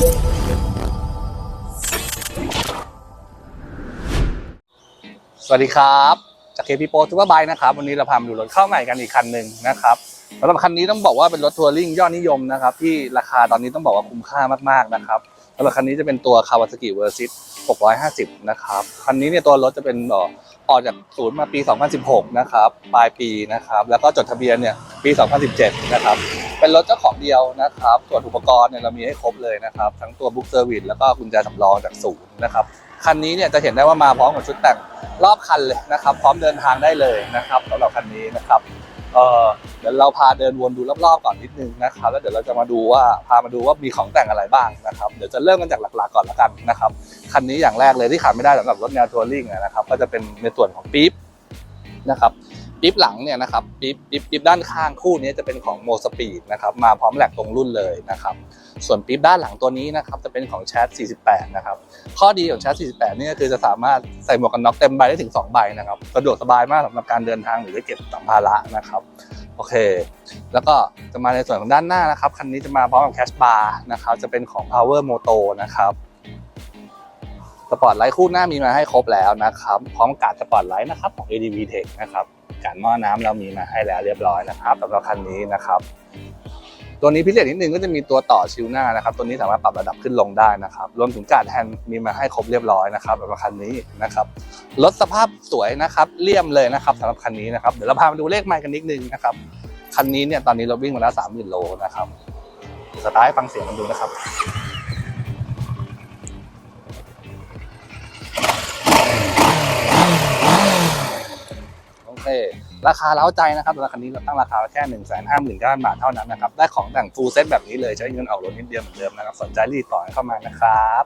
สวัสดีครับจากเคพีโปซูเปอร์บค์นะครับวันนี้เราพามาดูรถเข้าใหม่กันอีกคันหนึ่งนะครับสำหรับคันนี้ต้องบอกว่าเป็นรถทัวริงยอดนิยมนะครับที่ราคาตอนนี้ต้องบอกว่าคุ้มค่ามากๆนะครับสำหรับคันนี้จะเป็นตัว Kawasaki Versys 650 นะครับคันนี้เนี่ยตัวรถจะเป็นอ่อออกจากศูนย์มาปี 2016 นะครับปลายปีนะครับแล้วก็จดทะเบียนเนี่ย ปี 2017 นะครับ เป็นรถเจ้าของเดียวนะครับ ส่วนอุปกรณ์เนี่ยเรามีให้ครบเลยนะครับ ทั้งตัวบุ๊กเซอร์วิสแล้วก็กุญแจสำรองจากศูนย์นะครับ คันนี้เนี่ยจะเห็นได้ว่ามาพร้อมกับชุดแต่งรอบคันเลยนะครับ พร้อมเดินทางได้เลยนะครับสำหรับคันนี้นะครับเออเดี๋ยวเราพาเดินวนดูรอบๆก่อนนิดนึงนะครับ แล้วเดี๋ยวเราจะมาดูว่าพามาดูว่ามีของแต่งอะไรบ้างนะครับ เดี๋ยวจะเริ่มกันจากหลักๆก่อนละกันนะครับ คันนี้อย่างแรกเลยที่ขาดไม่ได้สำหรับรถแนวทัวริงนะครับ ก็จะเป็นในส่วนของปี๊บนะครับ ปี๊บหลังเนี่ยนะครับปี๊บปี๊บปี๊บด้านข้างคู่นี้จะเป็นของโมสปีดนะครับมาพร้อมแหลกตรงรุ่นเลยนะครับส่วนปี๊บด้านหลังตัวนี้นะครับจะเป็นของแชท48 นะครับ ข้อดีของแชท48 เนี่ยคือจะสามารถใส่หมวกกันน็อกเต็มใบได้ถึง 2 ใบนะครับสะดวกสบายมากสำหรับการเดินทางหรือเก็บสัมภาระนะครับโอเค แล้วก็จะมาในส่วนของด้านหน้านะครับ คันนี้จะมาพร้อมกับแคชบาร์นะครับ จะเป็นของ Power Moto นะครับสปอร์ตไลท์คู่หน้ามีมาให้ครบแล้วนะครับ พร้อมกาดสปอร์ตไลท์นะครับของ ADV Tech นะครับ การหม้อน้ำเรามีมาให้แล้วเรียบร้อยนะครับสำหรับคันนี้นะครับตัวนี้พิเศษนิดนึงก็จะมีตัวต่อชิวหน้านะครับ ตัวนี้สามารถปรับระดับขึ้นลงได้นะครับ รวมถึงการแฮนด์มีมาให้ครบเรียบร้อยนะครับสำหรับคันนี้นะครับรถสภาพสวยนะครับเลี่ยมเลยนะครับสำหรับคันนี้นะครับเดี๋ยวเราพามาดูเลขไมล์กันนิดนึงนะครับคันนี้เนี่ยตอนนี้เราวิ่งมาแล้วสามหมื่นโลนะครับสตาร์ทฟังเสียงกันดูนะครับ เคราคาเล้าใจนะครับสำหรับคันนี้เราตั้งราคาแค่1นึ่งแสนห้าหมื่นเก้าพันบาทเท่านั้นนะครับได้ของแต่งฟูลเซ็ตแบบนี้เลยใช้เงินออกรถนิดเดียวเหมือนเดิมนะครับสนใจรีบต่อเข้ามานะครับ